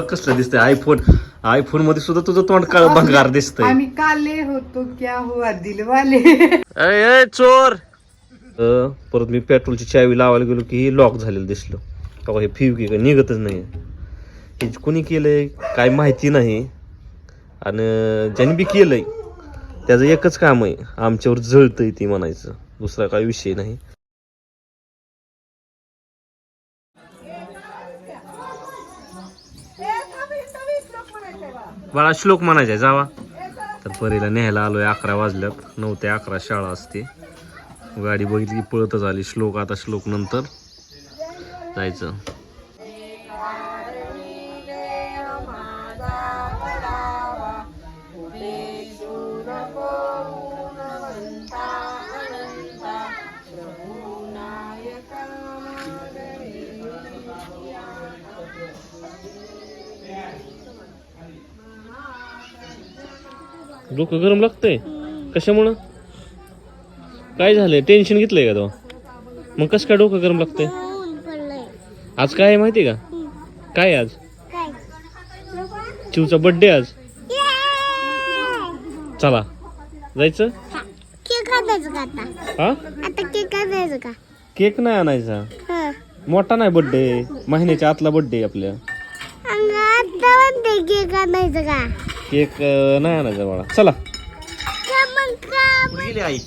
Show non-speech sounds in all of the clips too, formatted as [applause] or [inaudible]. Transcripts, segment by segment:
कसलं दिसतंय? आयफोन आयफोनमध्ये सुद्धा तुझं तोंड काळ भंगार दिसतंय. आम्ही काले होतो क्या हुआ दिल वाले अय अय, चोर! अ, परत मी पेट्रोलची चावी लावायला गेलो की हे लॉक झालेलं दिसलं. तेव्हा हे फिव की निघतच नाही हे कोणी केलंय? काय माहिती नाही. आणि ज्याने बी केलंय त्याचं एकच काम आहे. आमच्यावर जळतंय ती म्हणायचं. दुसरा काय विषय नाही. बाळा श्लोक म्हणायचा जावा. तर परीला न्यायला आलोय अकरा वाजल्यात. नऊ ते अकरा शाळा असते. गाडी बघितली की पळतच आली. श्लोक आता श्लोक नंतर जायचं. डोकं गरम लागतंय? कशामुळं? काय झालंय? टेन्शन घेतलंय का तो? मग कसं काय डोकं गरम लागतंय? आज काय आहे माहिती का? काय आज? शिवचा चिवचा बर्थडे आज. चला. जायचं? केक आणायचं का आता हा? आता केक आणायचं का केक नाही आणायचा. हं. मोठा नाही बर्थडे महिन्याच्या आतला बर्थडे आपल्या. आता म्हणते केक आणायचं का? केक अं, नाही आणायचा बाळा चला. कुठे गेली आई?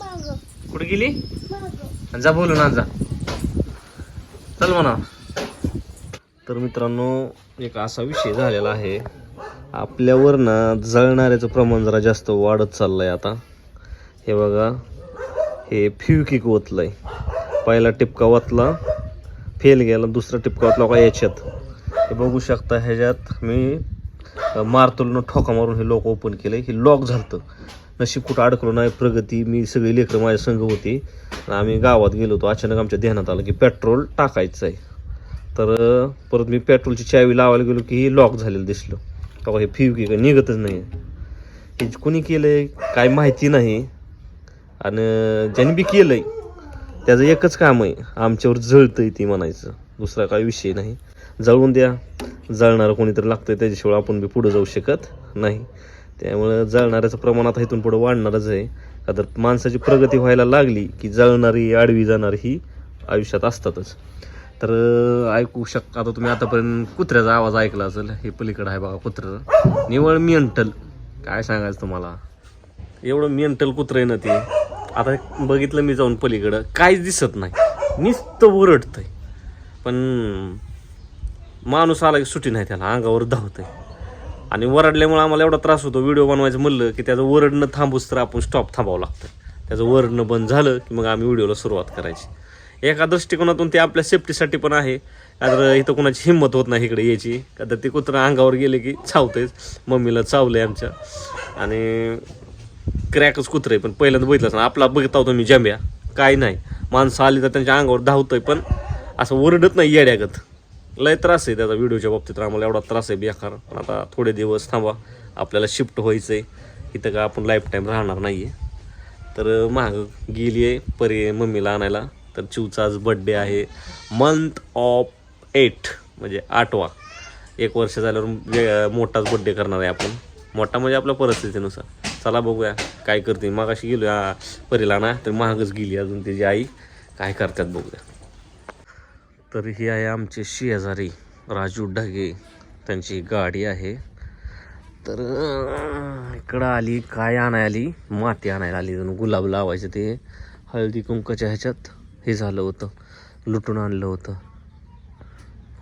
मागं, कुठे गेली. जा बोलून आज जा. चल म्हणा. तर मित्रांनो एक असा विषय झालेला आहे. आपल्यावर ना जळणाऱ्याचं प्रमाण जरा जास्त वाढत चाललंय आता. हे बघा हे फ्युकिक ओतलंय. पहिला टिपका वातला फेल गेला दुसरा टिपका वातला का याच्यात. हे बघू शकता ह्याच्यात मी मारतोलनं ठोका मारून हे लॉक ओपन केलं हे लॉक झालं नशीब कुठं अडकलो नाही प्रगती मी सगळी लेकरं माझ्या संघ होती. आम्ही गावात गेलो होतो. अचानक आमच्या ध्यानात आलं की पेट्रोल टाकायचं आहे. तर परत मी पेट्रोलची चावी लावायला गेलो की हे लॉक झालेलं दिसलं. का हे फिव की निघतच नाही हे कोणी आहे काय माहिती नाही. आणि ज्यांनी बी केलं आहे त्याचं एकच काम आहे. आमच्यावर जळतं आहे ती म्हणायचं. दुसरा काय विषय नाही. जळून द्या. जळणारं कोणीतरी आहे त्याच्याशिवाय आपण बी पुढं जाऊ शकत नाही. त्यामुळं जळणाऱ्याचं प्रमाण आता इथून पुढं वाढणारच आहे. का तर माणसाची प्रगती व्हायला लागली की जळणारी आडवी जाणारी ही आयुष्यात असतातच. तर ऐकू शक आता तुम्ही आतापर्यंत कुत्र्याचा आवाज ऐकला असेल. हे पलीकडं आहे बघा कुत्र. निवळ मेंटल. काय सांगायचं तुम्हाला? एवढं मेंटल कुत्रं आहे ना ते. आता बघितलं मी जाऊन पलीकडं. काहीच दिसत नाही. नुसतं ओरडतंय पण माणूस आला की सुटी नाही त्याला अंगावर धावतंय आणि वरडल्यामुळे आम्हाला एवढा त्रास होतो व्हिडिओ बनवायचं म्हणलं की त्याचं वरडणं थांबूच तर आपण स्टॉप थांबावं लागतं. त्याचं वरडणं बंद झालं की मग आम्ही व्हिडिओला सुरुवात करायची. एका दृष्टिकोनातून ते आपल्या सेफ्टीसाठी पण आहे. का तर इथं कोणाची हिंमत होत नाही इकडे यायची. का तर ते कुत्रं अंगावर गेले की चावतेच मम्मीला चावलंय आमच्या. आणि क्रॅकच कुत्रं आहे पण पहिल्यांदा बघितलं असं आपला बघता होतो मी जम्या काय नाही. माणसं आली तर त्यांच्या अंगावर धावतोय पण असं ओरडत नाही येड्यागत. लय त्रास आहे त्याचा व्हिडिओच्या बाबतीत. आम्हाला एवढा त्रास आहे बेकार. पण आता थोडे दिवस थांबा. आपल्याला शिफ्ट व्हायचं आहे इथं का आपण लाईफ टाईम राहणार नाही आहे तर महाग गेली आहे परी मम्मीला आणायला. तर चिवचा आज बड्डे आहे. मंथ ऑफ एट म्हणजे आठवा. एक वर्ष झाल्यावर वे- मोठाच बड्डे करणार आहे आपण. मोठा म्हणजे आपल्या परिस्थितीनुसार. चला बघूया काय करते. मग अशी गेलो परीला ना तर महागच गेली अजून त्याची आई. काय करतात बघूया. तर ही आहे आमचे शेजारी राजू ढगे. त्यांची गाडी आहे. तर इकडं आली काय आणाय आली? माती आणायला आली. जणू गुलाब लावायचं ते. हळदी कुंकाच्या ह्याच्यात हे झालं होतं. लुटून आणलं होतं.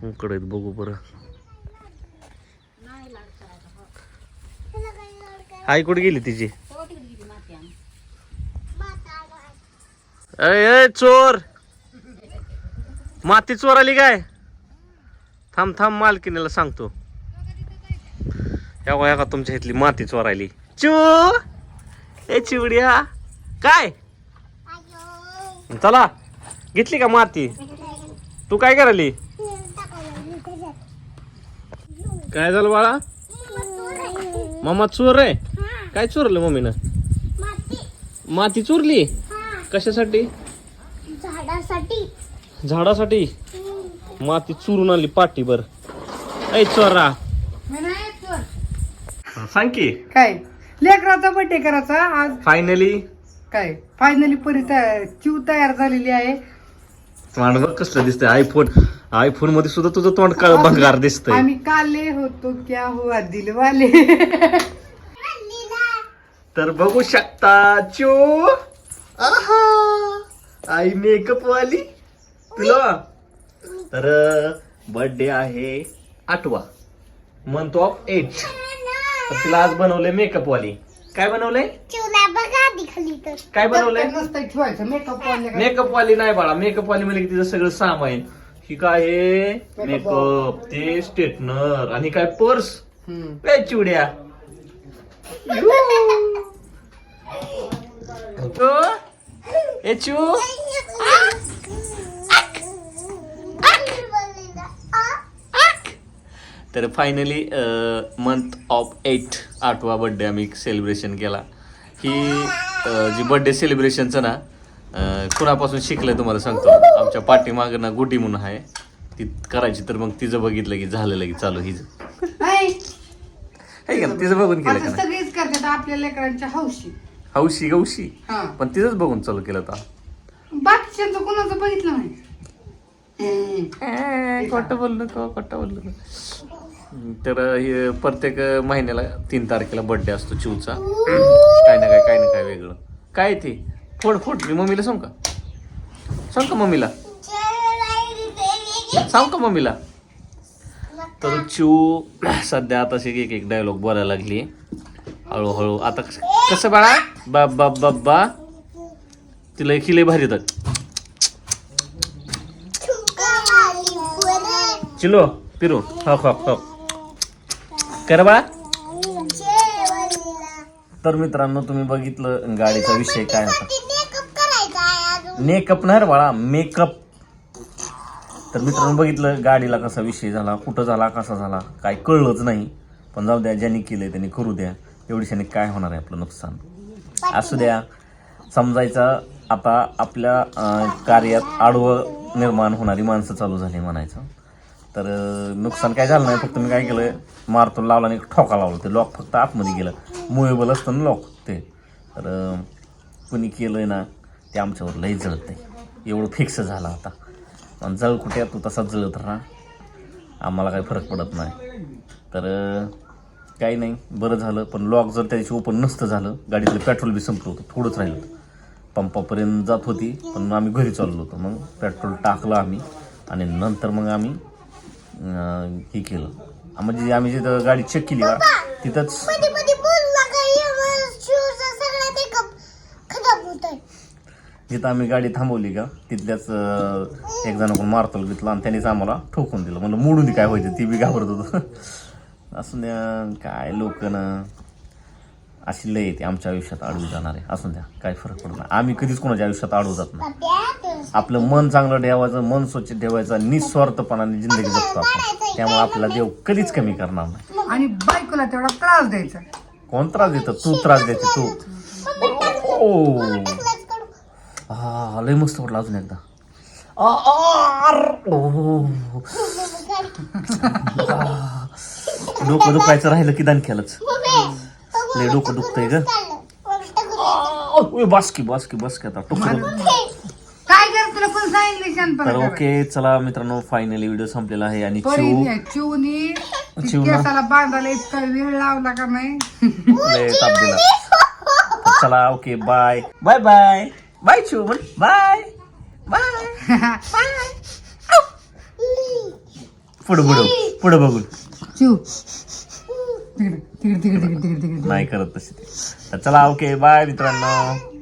कुंकड बघू बरं. आई कुठे गेली तिची? अय चोर! माती चोर आली काय? थांब थांब मालकीनीला सांगतो. या वया का तुमच्या इथली माती चोरायली चू ए चिवड्या काय? चला घेतली का माती? तू काय करायली? काय झालं बाळा? मामा चोर आहे. काय चोरलं मम्मीनं? माती. चोरली? कशासाठी? झाडासाठी. झाडासाठी? माती चुरून आणली पाठीभर. ऐ चोरा. मी नाही चोर. सांग की. काय? लेकराचा बर्थडे करायचा आज फायनली काय? फायनली परी तया- चिव तयार झालेली आहे. तोंड बघ कसलं दिसतंय. आयफोन आयफोनमध्ये सुद्धा तुझं तोंड काळ भंगार दिसतंय. आम्ही काले होतो क्या हुआ दिल वाले तर बघू शकता चो आहा आई मेकअप वाली. तुला? तर बर्थडे आहे आठवा. मंथ ऑफ एट तर तिला आज बनवलंय मेकअप वाली. काय बनवलंय? चिवला बघा आधी खाली तर. काय बनवलंय? मेकअप वाले काय. मेकअप वाली नाही बाळा. मेकअप वाली म्हणजे तिचं सगळं सामान. ही काय आहे? मेकअप ते स्ट्रेटनर आणि काय पर्स? चिवड्या. तो [laughs] ए चू तर फायनली मंथ ऑफ एट आठवा बर्थडे आम्ही सेलिब्रेशन केला. ही अ, जी बर्थडे सेलिब्रेशनचं ना अ, कुणापासून शिकलंय तुम्हाला सांगतो. आमच्या पाठीमागं ना गुटी म्हणून आहे. ती करायची तर मग तिचं बघितलं की झालं लगेच चालू हिच. नाही आहे का? तिचं बघून केलं? सगळीच करतात आपल्या लेकरांच्या हौशी. हौशी गौशी? पण तिथंच बघून चालू केलं आता. बाकीच्यांचं कोणाचं बघितलं नाही. खोटं बोललो नको खोटं बोललो नको तर हे प्रत्येक महिन्याला तीन तारखेला बर्थडे असतो चिवचा. काय ना काय काय ना काय वेगळं. काय ते? फोड फोड. मी मम्मीला सांग का? सांग का मम्मीला? सांग का मम्मीला? तर चिव सध्या आता अशी एक एक डायलॉग बोलायला लागली. हळूहळू. आता कस- कसं बाळा? बा बा बा बा तिला एक लय भारी येतात. चिलो पिरू. हो हो हो कर बाळा तर मित्रांनो तुम्ही बघितलं गाडीचा विषय काय होता? मेकअप नाही रे बाळा मेकअप तर मित्रांनो बघितलं गाडीला कसा विषय झाला कुठं झाला कसा झाला काय कळलंच नाही. पण जाऊ द्या ज्यांनी केलंय त्यांनी करू द्या. एवढीशाने काय होणार आहे आपलं नुकसान? असू द्या. समजायचं आता आपल्या कार्यात आडवं निर्माण होणारी माणसं चालू झाली म्हणायचं. तर नुकसान काय झालं नाही फक्त मी काय केलं मारतून लावला आणि एक ठोका लावला. ते लॉक फक्त आतमध्ये गेलं. मुवेबल असतं ना लॉक ते. तर कुणी कुणी आहे ना ते आमच्यावर लई जळत नाही एवढं फिक्स झालं आता. आणि जळ कुठे तू तसाच जळत राहा. आम्हाला काही फरक पडत नाही. तर काही नाही. बरं झालं. पण लॉक जर त्या दिवशी ओपन नसतं झालं गाडीतलं पेट्रोल बी संपलं होतं. थोडंच राहिलं होतं. पंपापर्यंत जात होती पण आम्ही घरी चाललो होतो. मग पेट्रोल टाकलं आम्ही. आणि नंतर मग आम्ही हे केलं. म्हणजे आम्ही जिथं गाडी चेक केली का तिथंच जिथं आम्ही गाडी थांबवली का तिथल्याच एक जणाकडून मारतोल घेतला आणि त्यानेच आम्हाला ठोकून दिलं. म्हणलं मोडून काय व्हायचं ती बी घाबरत होतं. [laughs] असं काय लोक ना. अशी लय येते आमच्या आयुष्यात अडवू जाणार. आहे असून द्या काय फरक पडत नाही आम्ही कधीच कोणाच्या आयुष्यात अडवू जात नाही. आपलं मन चांगलं ठेवायचं मन स्वच्छ ठेवायचं निस्वार्थपणाने जिंदगी जगतो आपण. त्यामुळे आपला देव कधीच कमी करणार नाही. आणि बायकोला तेवढा त्रास द्यायचा. कोण त्रास देतं? तू त्रास देते तू. ओ. हा लय मस्त वाटलं अजून एकदा. डोकं दुखायचं राहिलं की दानख्यालाच लय डोकं दुखतंय ग. आ, ओय, बासकी बासकी बासकी आता. टोकं काय कर तुला पण सांगितलं तर ओके चला मित्रांनो फायनली व्हिडिओ संपलेला आहे आणि चिव परी चिवनी ती चिवना. केसाला बांधायला इतका वेळ लावला का नाही? लय ताप दिला. तर चला okay bye bye bye bye चिव म्हण बाय बाय पुढं पुढं पुढं बघून चिव नाही करत तशी तर चला ओके बाय मित्रांनो.